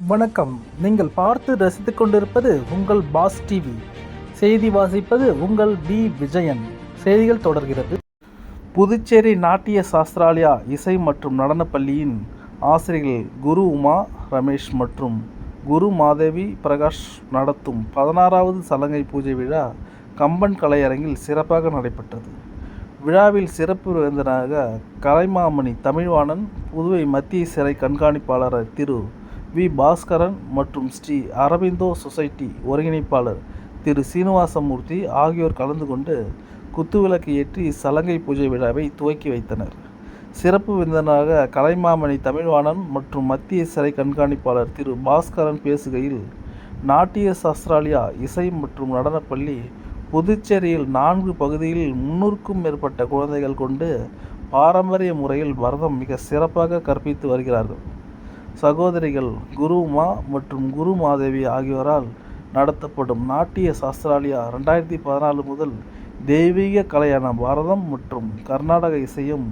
வணக்கம். நீங்கள் பார்த்து ரசித்துக் கொண்டிருப்பது உங்கள் பாஸ் டிவி. செய்தி வாசிப்பது உங்கள் பி விஜயன். செய்திகள் தொடர்கிறது. புதுச்சேரி நாட்டிய சாஸ்திராலயா இசை மற்றும் நடனப்பள்ளியின் ஆசிரியர்கள் குரு உமா ரமேஷ் மற்றும் குரு மாதேவி பிரகாஷ் நடத்தும் பதினாறாவது சலங்கை பூஜை விழா கம்பன் கலையரங்கில் சிறப்பாக நடைபெற்றது. விழாவில் சிறப்பு விருந்தினராக கலைமாமணி தமிழ்வாணன் புதுவை மத்திய சிறை கண்காணிப்பாளர் திரு. வி. பாஸ்கரன் மற்றும் ஸ்ரீ அரபிந்தோ சொசைட்டி ஒருங்கிணைப்பாளர் திரு. சீனிவாசமூர்த்தி ஆகியோர் கலந்து கொண்டு குத்துவிளக்கு ஏற்றி சலங்கை பூஜை விழாவை துவக்கி வைத்தனர். சிறப்பு விருந்தினராக கலைமாமணி தமிழ்வாணன் மற்றும் மத்திய சிறை கண்காணிப்பாளர் திரு. பாஸ்கரன் பேசுகையில் நாட்டிய சாஸ்திராலியா இசை மற்றும் நடனப்பள்ளி புதுச்சேரியில் நான்கு பகுதியில் முன்னூறுக்கும் மேற்பட்ட குழந்தைகள் கொண்டு பாரம்பரிய முறையில் பரதம் மிக சிறப்பாக கற்பித்து வருகிறார்கள். சகோதரிகள் குருமா மற்றும் குரு மாதேவி ஆகியோரால் நடத்தப்படும் நாட்டிய சாஸ்திராலியா ரெண்டாயிரத்தி பதினாலு முதல் தெய்வீக கலையான பாரதம் மற்றும் கர்நாடக இசையும்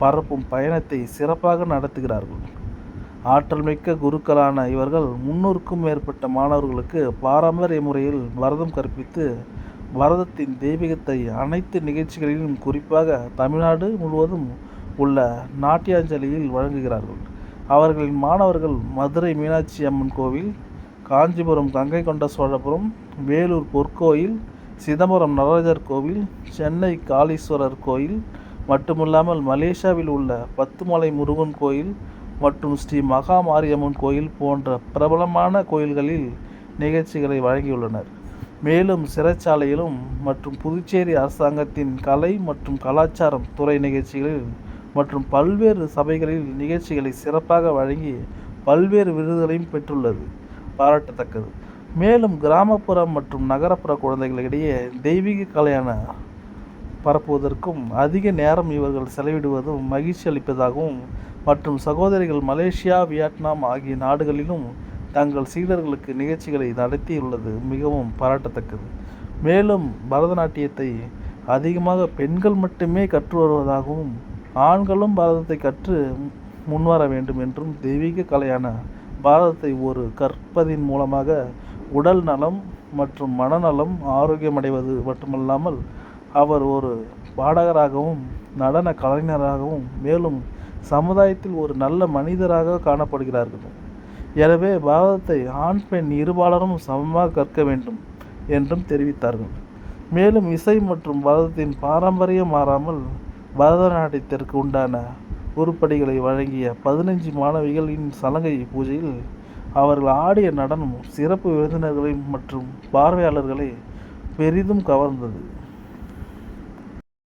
பரப்பும் பயணத்தை சிறப்பாக நடத்துகிறார்கள். ஆற்றல் மிக்க குருக்களான இவர்கள் முன்னூறுக்கும் மேற்பட்ட மாணவர்களுக்கு பாரம்பரிய முறையில் பரதம் கற்பித்து பரதத்தின் தெய்வீகத்தை அனைத்து நிகழ்ச்சிகளிலும் குறிப்பாக தமிழ்நாடு முழுவதும் உள்ள நாட்டியாஞ்சலியில் வழங்குகிறார்கள். அவர்களின் மாணவர்கள் மதுரை மீனாட்சி அம்மன் கோவில் காஞ்சிபுரம் கங்கை கொண்ட சோழபுரம் வேலூர் பொற்கோயில் சிதம்பரம் நடராஜர் கோவில் சென்னை காளீஸ்வரர் கோயில் மட்டுமில்லாமல் மலேசியாவில் உள்ள பத்துமலை முருகன் கோயில் மற்றும் ஸ்ரீ மகா மாரியம்மன் கோயில் போன்ற பிரபலமான கோயில்களில் நிகழ்ச்சிகளை வழங்கியுள்ளனர். மேலும் சிறைச்சாலையிலும் மற்றும் புதுச்சேரி அரசாங்கத்தின் கலை மற்றும் கலாச்சாரம் துறை நிகழ்ச்சிகளில் மற்றும் பல்வேறு சபைகளில் நிகழ்ச்சிகளை சிறப்பாக வழங்கி பல்வேறு விருதுகளையும் பெற்றுள்ளது. பாராட்டத்தக்கது. மேலும் கிராமப்புற மற்றும் நகரப்புற குழந்தைகளிடையே தெய்வீக கலையான பரப்புவதற்கும் அதிக நேரம் இவர்கள் செலவிடுவதும் மகிழ்ச்சி அளிப்பதாகவும் மற்றும் சகோதரிகள் மலேசியா வியட்நாம் ஆகிய நாடுகளிலும் தங்கள் சீடர்களுக்கு நிகழ்ச்சிகளை நடத்தியுள்ளது மிகவும் பாராட்டத்தக்கது. மேலும் பரதநாட்டியத்தை அதிகமாக பெண்கள் மட்டுமே கற்று வருவதாகவும் ஆண்களும் பாரதத்தை கற்று முன்வர வேண்டும் என்றும் தெய்வீக கலையான பாரதத்தை ஒரு கற்பதின் மூலமாக உடல் நலம் மற்றும் மனநலம் ஆரோக்கியமடைவது மட்டுமல்லாமல் அவர் ஒரு பாடகராகவும் நடன கலைஞராகவும் மேலும் சமுதாயத்தில் ஒரு நல்ல மனிதராக காணப்படுகிறார்கள். எனவே பாரதத்தை ஆண் பெண் இருபாலரும் சமமாக கற்க வேண்டும் என்றும் தெரிவித்தார்கள். மேலும் இசை மற்றும் பாரதத்தின் பாரம்பரியம் மாறாமல் பரதநாட்டியத்திற்கு உண்டான உருப்படிகளை வழங்கிய பதினஞ்சு மாணவிகளின் சலங்கை பூஜையில் அவர்கள் ஆடிய நடனம் சிறப்பு விருந்தினர்களை மற்றும் பார்வையாளர்களை பெரிதும் கவர்ந்தது.